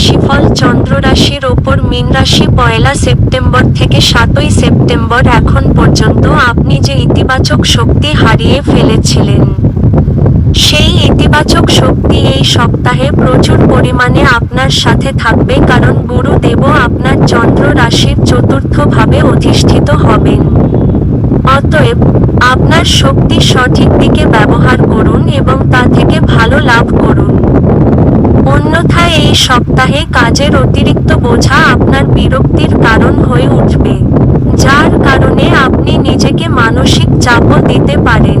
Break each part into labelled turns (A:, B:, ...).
A: রাশিফল চন্দ্র রাশির ওপর মীন রাশি পয়লা সেপ্টেম্বর থেকে সাতই সেপ্টেম্বর এখন পর্যন্ত আপনি যে ইতিবাচক শক্তি হারিয়ে ফেলেছিলেন, সেই ইতিবাচক শক্তি এই সপ্তাহে প্রচুর পরিমাণে আপনার সাথে থাকবে কারণ গুরুদেব আপনার চন্দ্র রাশির চতুর্থ ভাবে অধিষ্ঠিত হবেন। অতএব আপনার শক্তি সঠিক দিকে ব্যবহার করুন এবং তা থেকে ভালো লাভ করুন। অন্যথায় এই সপ্তাহে কাজের অতিরিক্ত বোঝা আপনার বিরক্তির কারণ হয়ে উঠবে। যার কারণে আপনি নিজেকে মানসিক চাপও দিতে পারেন।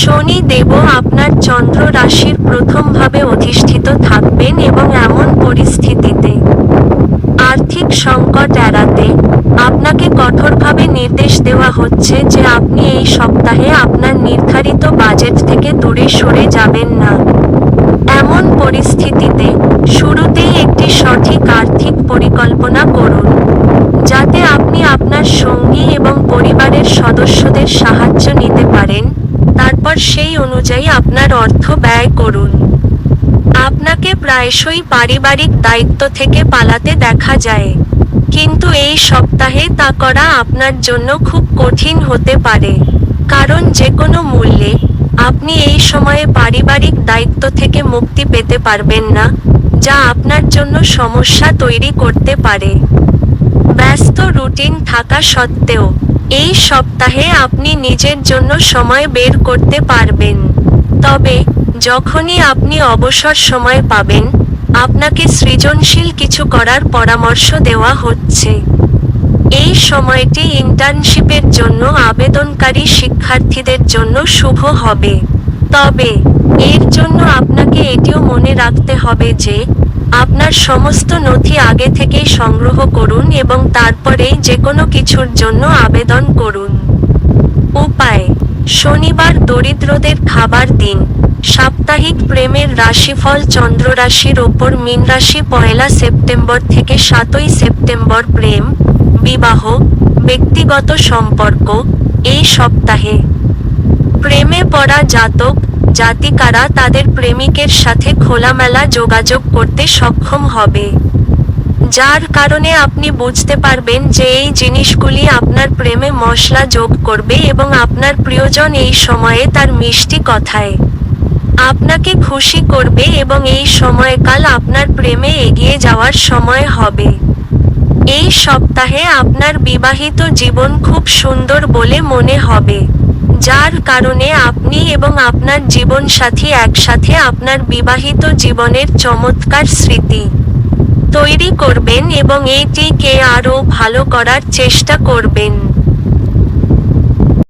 A: শনি দেব আপনার চন্দ্র রাশির প্রথমভাবে অধিষ্ঠিত থাকবেন এবং এমন পরিস্থিতিতে আর্থিক সংকট এড়াতে আপনাকে কঠোরভাবে নির্দেশ দেওয়া হচ্ছে যে আপনি এই সপ্তাহে আপনার নির্ধারিত বাজেট থেকে দূরে সরে যাবেন না। এমন পরিস্থিতিতে শুরুতেই একটি সঠিক আর্থিক পরিকল্পনা করুন, যাতে আপনি আপনার সঙ্গী এবং পরিবারের সদস্যদের সাহায্য নিতে পারেন, তারপর সেই অনুযায়ী আপনার অর্থ ব্যয় করুন। আপনাকে প্রায়শই পারিবারিক দায়িত্ব থেকে পালাতে দেখা যায়, কিন্তু এই সপ্তাহে তা করা আপনার জন্য খুব কঠিন হতে পারে। কারণ যে কোনো মূল্যে আপনি এই সময়ে পারিবারিক দায়িত্ব থেকে মুক্তি পেতে পারবেন না, যা আপনার জন্য সমস্যা তৈরি করতে পারে। ব্যস্ত রুটিন থাকা সত্ত্বেও এই সপ্তাহে আপনি নিজের জন্য সময় বের করতে পারবেন। তবে যখনই আপনি অবসর সময় পাবেন, আপনাকে সৃজনশীল কিছু করার পরামর্শ দেওয়া হচ্ছে। এই সময়টি ইন্টার্নশিপের জন্য আবেদনকারী শিক্ষার্থীদের জন্য শুভ হবে। তবে, এর জন্য আপনাকে এটিও মনে রাখতে হবে যে, আপনার সমস্ত নথি আগে থেকেই সংগ্রহ করুন এবং তারপরেই যে কোনো কিছুর জন্য আবেদন করুন। উপায়, শনিবার দরিদ্রদের খাবার দিন। সাপ্তাহিক প্রেমের রাশিফল চন্দ্র রাশির ওপর মীন রাশি পয়লা সেপ্টেম্বর থেকে সাতই সেপ্টেম্বর প্রেম, বিবাহ, ব্যক্তিগত সম্পর্ক এই সপ্তাহে। প্রেমে পড়া জাতক, জাতিকারা তাদের প্রেমিকের সাথে খোলামেলা যোগাযোগ করতে সক্ষম হবে। যার কারণে আপনি বুঝতে পারবেন যে এই জিনিসগুলি আপনার প্রেমে মশলা যোগ করবে এবং আপনার প্রিয়জন এই সময়ে তার মিষ্টি কথায় আপনাকে খুশি করবে এবং এই সময়কাল আপনার প্রেমে এগিয়ে যাওয়ার সময় হবে। এই সপ্তাহে আপনার বিবাহিত জীবন খুব সুন্দর বলে মনে হবে, যার কারণে আপনি এবং আপনার জীবনসাথী একসাথে আপনার বিবাহিত জীবনের চমৎকার স্মৃতি তৈরি করবেন এবং এটিকে আরও ভালো করার চেষ্টা করবেন।